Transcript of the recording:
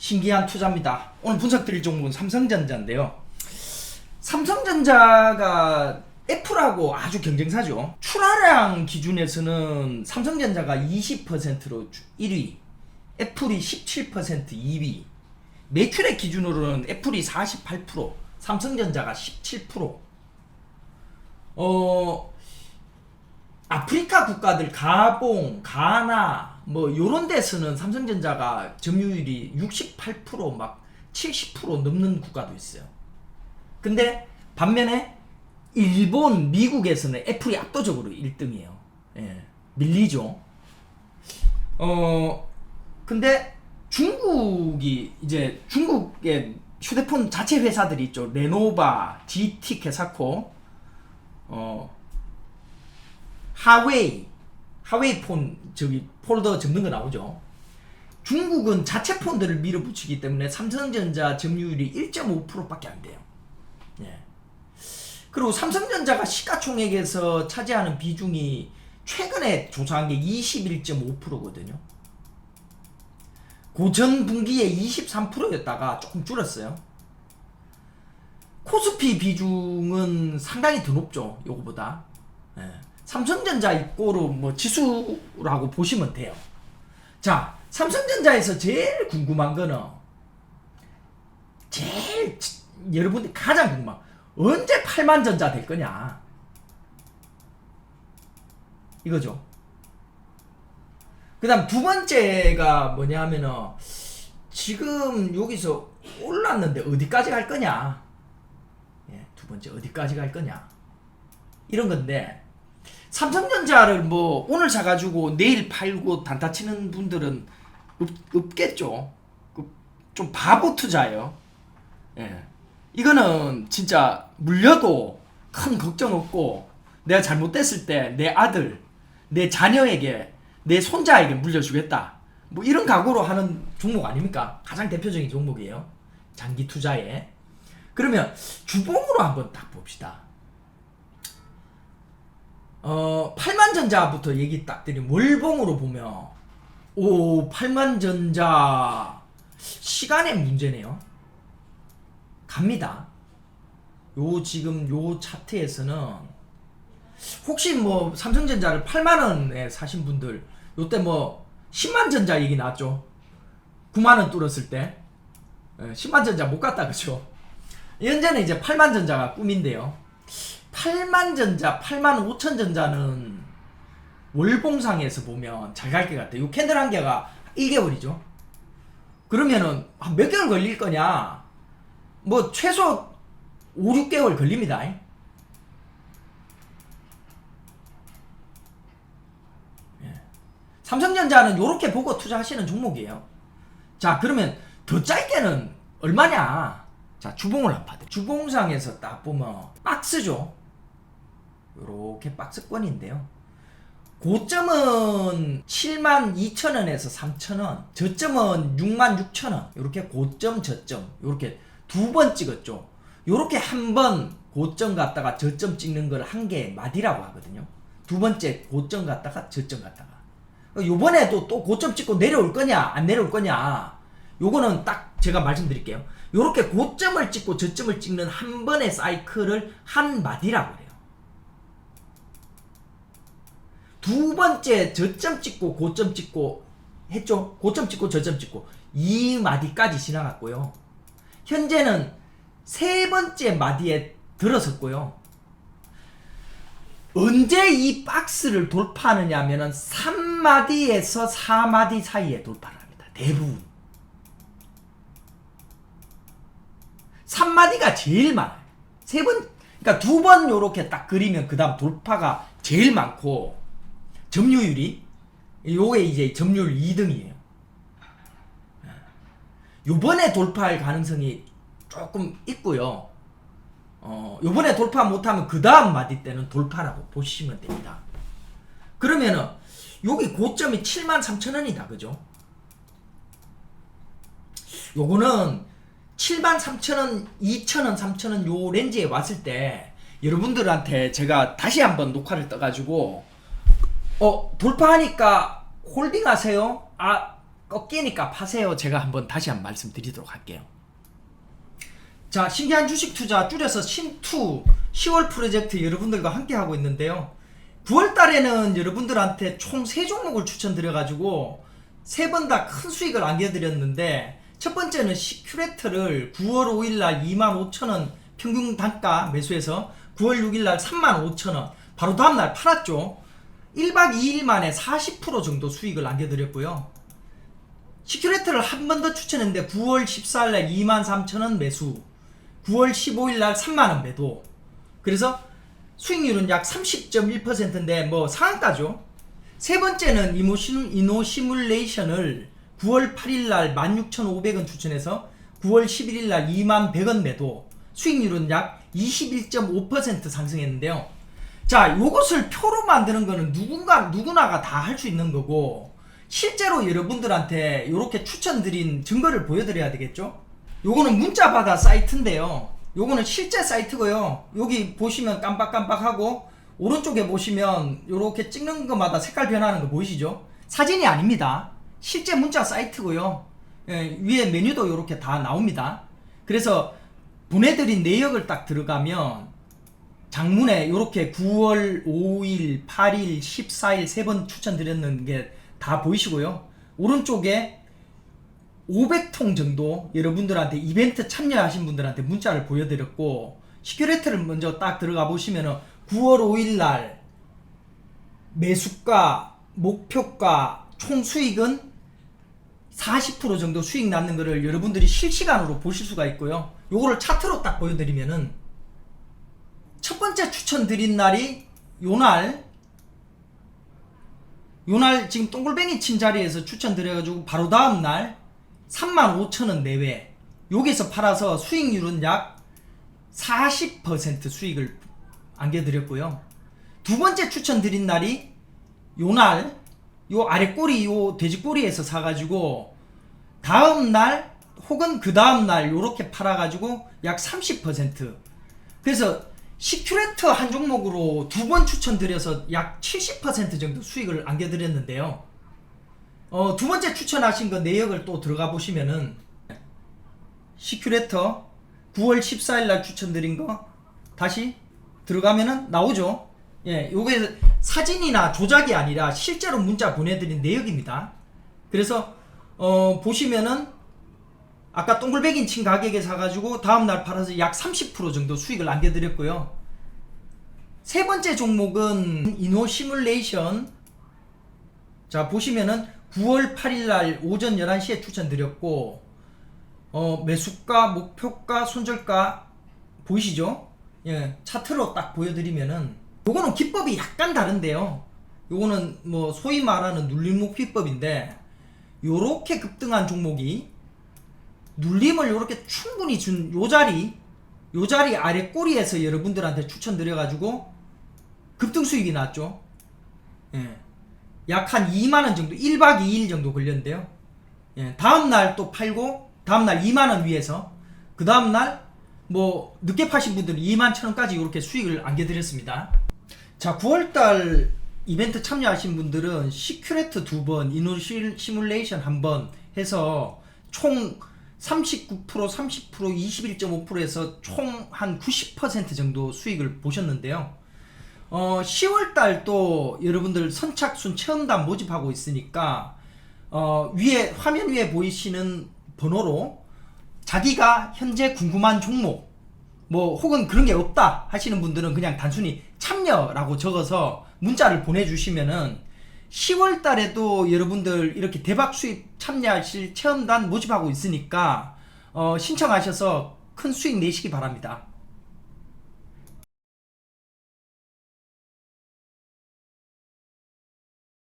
신기한 투자입니다. 오늘 분석드릴 종목은 삼성전자인데요. 삼성전자가 애플하고 아주 경쟁사죠. 출하량 기준에서는 삼성전자가 20%로 1위, 애플이 17% 2위, 매출액 기준으로는 애플이 48%, 삼성전자가 17%. 어, 아프리카 국가들 가봉, 가나 뭐 요런 데서는 삼성전자가 점유율이 68%막 70% 넘는 국가도 있어요. 근데 반면에 일본, 미국에서는 애플이 압도적으로 1등이에요. 예. 밀리죠. 어 근데 중국이 이제 중국의 휴대폰 자체 회사들이 있죠. 레노바, GT 캐사코, 어 하웨이, 하웨이 폰 저기 폴더 접는 거 나오죠. 중국은 자체 폰들을 밀어붙이기 때문에 삼성전자 점유율이 1.5%밖에 안 돼요. 예. 그리고 삼성전자가 시가총액에서 차지하는 비중이 최근에 조사한 게 21.5%거든요. 고전 분기에 23%였다가 조금 줄었어요. 코스피 비중은 상당히 더 높죠. 요거보다. 예. 삼성전자 입고로 뭐 지수라고 보시면 돼요. 자, 삼성전자에서 제일 궁금한 거는 제일 지- 여러분들이 가장 궁금한 언제 8만 전자 될 거냐 이거죠. 그다음 두 번째가 뭐냐면은 지금 여기서 올랐는데 어디까지 갈 거냐 예, 두 번째 어디까지 갈 거냐 이런 건데 삼성전자를 뭐 오늘 사가지고 내일 팔고 단타 치는 분들은 없, 없겠죠. 그좀 바보 투자예요. 예. 이거는 진짜 물려도 큰 걱정 없고 내가 잘못됐을 때 내 아들, 내 자녀에게, 내 손자에게 물려주겠다. 뭐 이런 각오로 하는 종목 아닙니까? 가장 대표적인 종목이에요. 장기 투자에. 그러면 주봉으로 한번 딱 봅시다. 어, 8만전자부터 얘기 딱 드리면 월봉으로 보면 오 8만전자 시간의 문제네요. 갑니다. 요 지금 요 차트에서는 혹시 뭐 삼성전자를 8만 원에 사신 분들 요때 뭐 10만 전자 얘기 나왔죠. 9만 원 뚫었을 때 예, 10만 전자 못 갔다 그죠. 현재는 이제 8만 전자가 꿈인데요. 8만 전자, 8만 5천 전자는 월봉상에서 보면 잘 갈 것 같아요. 요 캔들 한 개가 1개월이죠. 그러면은 한몇 개월 걸릴 거냐? 뭐 최소 5, 6개월 걸립니다. 예. 삼성전자는 이렇게 보고 투자하시는 종목이에요. 자, 그러면 더 짧게는 얼마냐? 자, 주봉을 한번 봐요. 주봉상에서 딱 보면 박스죠. 요렇게 박스권인데요. 고점은 7만 2천 원에서 3천 원, 저점은 6만 6천 원. 이렇게 고점 저점 이렇게 두 번 찍었죠. 요렇게 한 번 고점 갔다가 저점 찍는 걸 한 개 마디라고 하거든요. 두 번째 고점 갔다가 저점 갔다가. 요번에도 또 고점 찍고 내려올 거냐 안 내려올 거냐 요거는 딱 제가 말씀드릴게요. 요렇게 고점을 찍고 저점을 찍는 한 번의 사이클을 한 마디라고 해요. 두 번째 저점 찍고 고점 찍고 했죠. 고점 찍고 저점 찍고 이 마디까지 지나갔고요. 현재는 세 번째 마디에 들어섰고요. 언제 이 박스를 돌파하느냐 하면은 3마디에서 4마디 사이에 돌파를 합니다. 대부분. 3마디가 제일 많아요. 세 번, 그러니까 두 번 요렇게 딱 그리면 그 다음 돌파가 제일 많고, 점유율이, 요게 이제 점유율 2등이에요. 요번에 돌파할 가능성이 조금 있고요. 어, 요번에 돌파 못하면 그 다음 마디 때는 돌파라고 보시면 됩니다. 그러면은, 여기 고점이 7만 3천 원이다. 그죠? 요거는 7만 3천 원, 2천 원, 3천 원요 렌즈에 왔을 때 여러분들한테 제가 다시 한번 녹화를 떠가지고 어 돌파하니까 홀딩하세요. 아 꺾이니까 파세요. 제가 한번 다시 한번 말씀드리도록 할게요. 자, 신기한 주식 투자 줄여서 신투 10월 프로젝트 여러분들과 함께 하고 있는데요. 9월 달에는 여러분들한테 총 3종목을 추천드려가지고 세 번 다 큰 수익을 안겨드렸는데 첫 번째는 시큐레트를 9월 5일 날 25,000원 평균 단가 매수해서 9월 6일 날 35,000원 바로 다음날 팔았죠. 1박 2일 만에 40% 정도 수익을 안겨드렸고요. 시큐레트를 한 번 더 추천했는데 9월 14일 날 23,000원 매수 9월 15일 날 3만원 매도. 그래서 수익률은 약 30.1%인데 뭐 상한가죠? 세 번째는 이노, 시- 이노 시뮬레이션을 9월 8일 날 16,500원 추천해서 9월 11일 날 21,100원 매도. 수익률은 약 21.5% 상승했는데요 자 요것을 표로 만드는 거는 누군가 누구나가 다 할 수 있는 거고 실제로 여러분들한테 이렇게 추천드린 증거를 보여드려야 되겠죠 요거는 문자바다 사이트인데요. 요거는 실제 사이트고요. 여기 보시면 깜빡깜빡하고 오른쪽에 보시면 요렇게 찍는 것마다 색깔 변하는 거 보이시죠? 사진이 아닙니다. 실제 문자 사이트고요. 예, 위에 메뉴도 요렇게 다 나옵니다. 그래서 보내드린 내역을 딱 들어가면 장문에 요렇게 9월 5일, 8일, 14일 세 번 추천드렸는 게 다 보이시고요. 오른쪽에 500통 정도 여러분들한테 이벤트 참여하신 분들한테 문자를 보여드렸고 시큐레트를 먼저 딱 들어가 보시면은 9월 5일 날 매수가 목표가 총 수익은 40% 정도 수익 나는 거를 여러분들이 실시간으로 보실 수가 있고요. 요거를 차트로 딱 보여드리면은 첫 번째 추천드린 날이 요날. 요날 지금 동글뱅이 친 자리에서 추천드려가지고 바로 다음 날 35,000원 내외. 여기서 팔아서 수익률은 약 40% 수익을 안겨드렸고요. 두 번째 추천드린 날이 요날 요 아래 꼬리 요 돼지 꼬리에서 사가지고 다음 날 혹은 그 다음 날 요렇게 팔아가지고 약 30% 그래서 시큐레트 한 종목으로 두 번 추천드려서 약 70% 정도 수익을 안겨드렸는데요. 어, 두 번째 추천하신 거 내역을 또 들어가 보시면은 시큐레터 9월 14일 날 추천드린 거 다시 들어가면은 나오죠. 예, 요게 사진이나 조작이 아니라 실제로 문자 보내드린 내역입니다. 그래서 어, 보시면은 아까 동글백인 친 가격에 사가지고 다음날 팔아서 약 30% 정도 수익을 안겨드렸고요. 세 번째 종목은 이노 시뮬레이션 자 보시면은 9월 8일 날 오전 11시에 추천드렸고 어, 매수가, 목표가, 손절가 보이시죠? 예, 차트로 딱 보여드리면은 요거는 기법이 약간 다른데요. 요거는 뭐 소위 말하는 눌림목 비법인데 요렇게 급등한 종목이 눌림을 요렇게 충분히 준 요 자리 요 자리 아래 꼬리에서 여러분들한테 추천드려가지고 급등 수익이 났죠. 예. 약 한 2만원 정도, 1박 2일 정도 걸렸는데요. 예, 다음날 또 팔고, 다음날 2만원 위에서, 그 다음날, 뭐, 늦게 파신 분들은 2만 천원까지 이렇게 수익을 안겨드렸습니다. 자, 9월달 이벤트 참여하신 분들은 시큐레트 두 번, 이노 시- 시뮬레이션 한 번 해서 총 39%, 30%, 21.5%에서 총 한 90% 정도 수익을 보셨는데요. 어, 10월 달 또 여러분들 선착순 체험단 모집하고 있으니까 어, 위에 화면 위에 보이시는 번호로 자기가 현재 궁금한 종목 뭐 혹은 그런 게 없다 하시는 분들은 그냥 단순히 참여라고 적어서 문자를 보내주시면은 10월 달에도 여러분들 이렇게 대박 수입 참여하실 체험단 모집하고 있으니까 어, 신청하셔서 큰 수익 내시기 바랍니다.